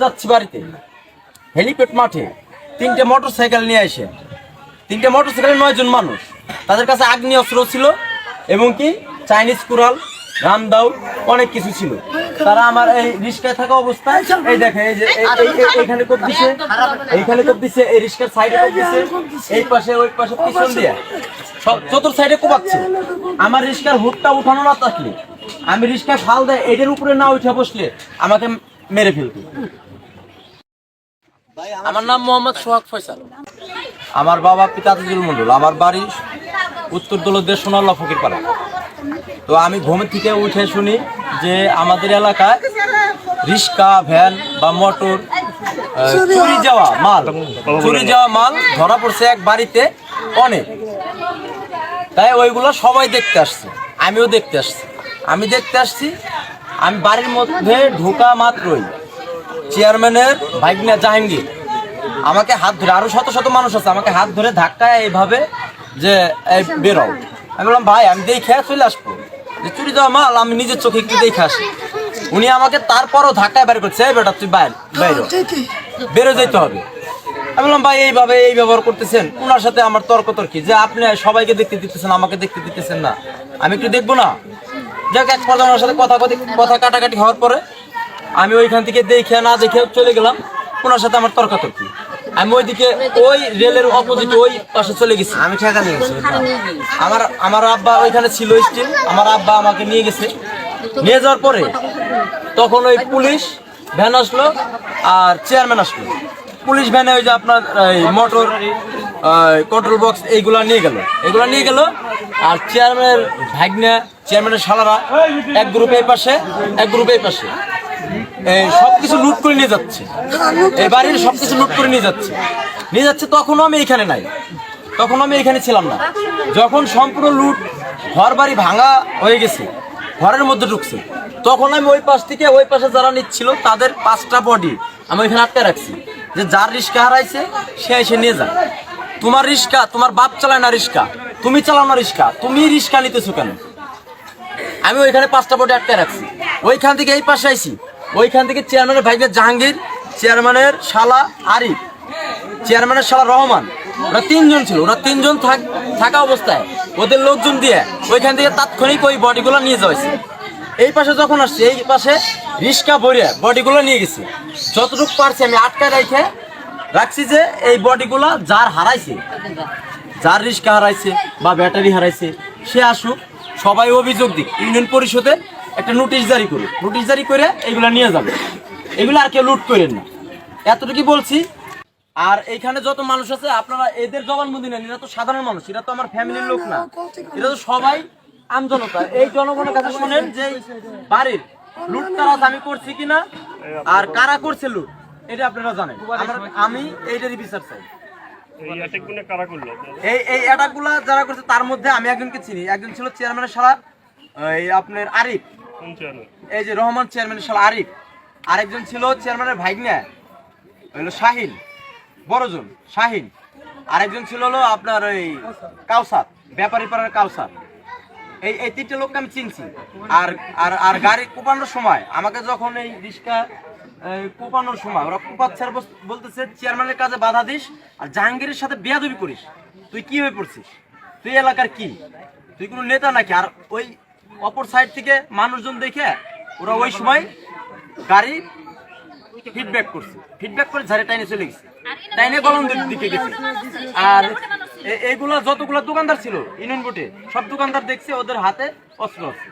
যাচ্ছি বাড়িতে। হেলিপ্যাড মাঠে তিনটে মোটর সাইকেল নিয়ে আসে। তিনটে মোটর সাইকেলে নয়জন মানুষ। তাদের কাছে আগ্নেয় অস্ত্র ছিল এবং কি? চাইনিজ কুড়াল রামদাও অনেক কিছু ছিল। তারা আমার এই রিস্কায় থাকা অবস্থায়, এই দেখে এই যে, এই- এই- এই- এইখানে কোপ দিছে, এইখানে কোপ দিছে, এই রিস্কার সাইডে কোপ দিছে, এই পাশে, ওই পাশে পিছন দিয়ে। সব চতুর সাইডে কোপাচ্ছে আমার রিস্কার হুকটা উঠানো না থাকলে, আমি রিস্কায় ফাল দেয় এটার উপরে না উঠে বসলে আমাকে মেরে ফেলবে। আমার নাম মোহাম্মদ সোহাগ ফয়সাল। আমার বাবা পিতা তাজুল মন্ডল আমার বাড়ি উত্তর দলদের সোনাল্লা ফকির পাড়া তো আমি ঘুম থেকে উঠে শুনি যে আমাদের এলাকায় রিক্সা ভ্যান বা মোটর চুরি যাওয়া। মাল চুরি যাওয়া মাল ধরা পড়ছে এক বাড়িতে অনেক। তাই ওইগুলো সবাই দেখতে আসছে আমিও দেখতে আসছি। আমি দেখতে আসছি আমি বাড়ির মধ্যে ঢোকা মাত্রই। চেয়ারম্যানের ভাইগনা জাহাঙ্গীর। আমাকে হাত ধরে, আরও শত শত মানুষ আছে, আমাকে হাত ধরে ধাক্কায় এইভাবে যে বেরো আমি বললাম, ভাই, আমি দেখে চলে আসব। যে চুরি যাওয়া মাল, আমি নিজের চোখে একটু দেখে আসি। উনি আমাকে তারপরও ধাক্কায় বের করছে, এই বেটা, তুই বাইর, বাইরো বেরো যেতে হবে। আমি বললাম, ভাই, এইভাবে এই ব্যবহার করতেছেন? ওনার সাথে আমার তর্ক তর্কি যে আপনি সবাইকে দেখতে দিতেছেন, আমাকে দেখতে দিতেছেন না। আমি একটু দেখব না? যাক, এক পর্যায়ে ওনার সাথে কথা কথা কাটাকাটি হওয়ার পরে আমি ওইখান থেকে দেখে না দেখে চলে গেলাম। ওনার সাথে আমার তর্কাতর্কি। আমি ওইদিকে ওই রেলের অপোজিট ওই পাশে চলে গেছি। আমি ঠেকা নিয়ে গেছি আমার আমার আব্বা ওইখানে ছিল স্টিল আমার আব্বা আমাকে নিয়ে গেছে। নিয়ে যাওয়ার পরে তখন ওই পুলিশ ভ্যান আসলো আর চেয়ারম্যান আসলো। পুলিশ ভ্যানে ওই যে আপনার এই মোটর কন্ট্রোল বক্স এইগুলা নিয়ে গেল। এগুলা নিয়ে গেল আর চেয়ারম্যানের ভাগ্নে চেয়ারম্যানের শালারা এক গ্রুপ এই পাশে এক গ্রুপ এই পাশে। সবকিছু লুট করে নিয়ে যাচ্ছে। এই বাড়ির সবকিছু লুট করে নিয়ে যাচ্ছে। নিয়ে যাচ্ছে তখনও আমি এখানে নাই। তখন আমি এখানে ছিলাম না। যখন সম্পূর্ণ লুট ঘর বাড়ি ভাঙা হয়ে গেছে, ঘরের মধ্যে ঢুকছে, তখন আমি ওই পাশ থেকে ওই পাশে যারা নিচ্ছিল, তাদের পাঁচটা বডি আমি ওইখানে আটকে রাখছি। যে যার রিস্কা হারাইছে, সে এসে নিয়ে যায় তোমার রিস্কা, তোমার বাপ চালায় না রিস্কা, তুমি চালাও না রিস্কা, তুমি রিস্কা নিতেছো কেন? আমি ওইখানে পাঁচটা বডি আটকে রাখছি। ওইখান থেকে এই পাশে আইছি। ওইখান থেকে চেয়ারম্যানের ভাইকে জাহাঙ্গীর, চেয়ারম্যানের শালা আরিফ, চেয়ারম্যানের শালা রহমান ওরা তিনজন ছিল, ওরা তিনজন থাক- অবস্থায় ওদের লোকজন দিয়ে ওইখান থেকে তাৎক্ষণিক ওই বডিগুলো নিয়ে যাওয়া। এই পাশে যখন আসছে, এই পাশে রিস্কা ভরে বডিগুলো নিয়ে গেছে যতটুকু পারছি আমি আটকায় রেখে রাখছি যে এই বডিগুলো যার হারাইছে, যার রিস্কা হারাইছে বা ব্যাটারি হারাইছে, সে আসুক, সবাই অভিযোগ দিক, ইউনিয়ন পরিষদে একটা নোটিশ জারি করুক নোটিশ জারি করে এগুলা নিয়ে যাবে এগুলো আর কেউ লুট করেন না। এতটুকু বলছি। আর এইখানে যত মানুষ আছে আপনারা এদের জবানবন্দি নেন। এরা তো সাধারণ মানুষ এরা তো আমার ফ্যামিলির লোক না। এরা তো সবাই আমজনতা। এই জনগণের কাছে শোনেন যে বাড়ির লুটতারাজ আমি করছি কিনা আর কারা করছে লুট এটা আপনারা জানেন। আমি এইটারই বিচার চাই। এই যারা করছে তার মধ্যে আমি একজনকে চিনি। একজন ছিল চেয়ারম্যানের সারা এই আপনার আরিফ। এই যে রহমান চেয়ারম্যান শালা আরিফ। আরেকজন ছিল চেয়ারম্যানের ভাইগনা হলো শাহিন। বড়জন, শাহিন। আরেকজন ছিল হলো আপনার ওই কাউসার, ব্যাপারী পাড়ার কাউসার। এই এই তিনটে লোককে আমি চিনছি। আর আর আর গাড়ি কোপানোর সময়, আমাকে যখন এই রিক্সা কোপানোর সময়, ওরা কোপাচ্ছে বলতেছে চেয়ারম্যানের কাজে বাধা দিস আর জাহাঙ্গীরের সাথে বেয়াদবি করিস। তুই কি হয়ে পড়ছিস? তুই এলাকার কি? তুই কোনো নেতা নাকি? আর ওই অপর সাইড থেকে মানুষজন দেখে ওরা ওই সময় গাড়ি ফিডব্যাক করছে। ফিডব্যাক করে ঝাড়ে টাইনে চলে গেছে। টাইনে গলম দিকে গেছে। আর এইগুলা যতগুলো দোকানদার ছিল, ইউনিয়ন বোর্ডে, সব দোকানদার দেখছে, ওদের হাতে অস্ত্র আছে।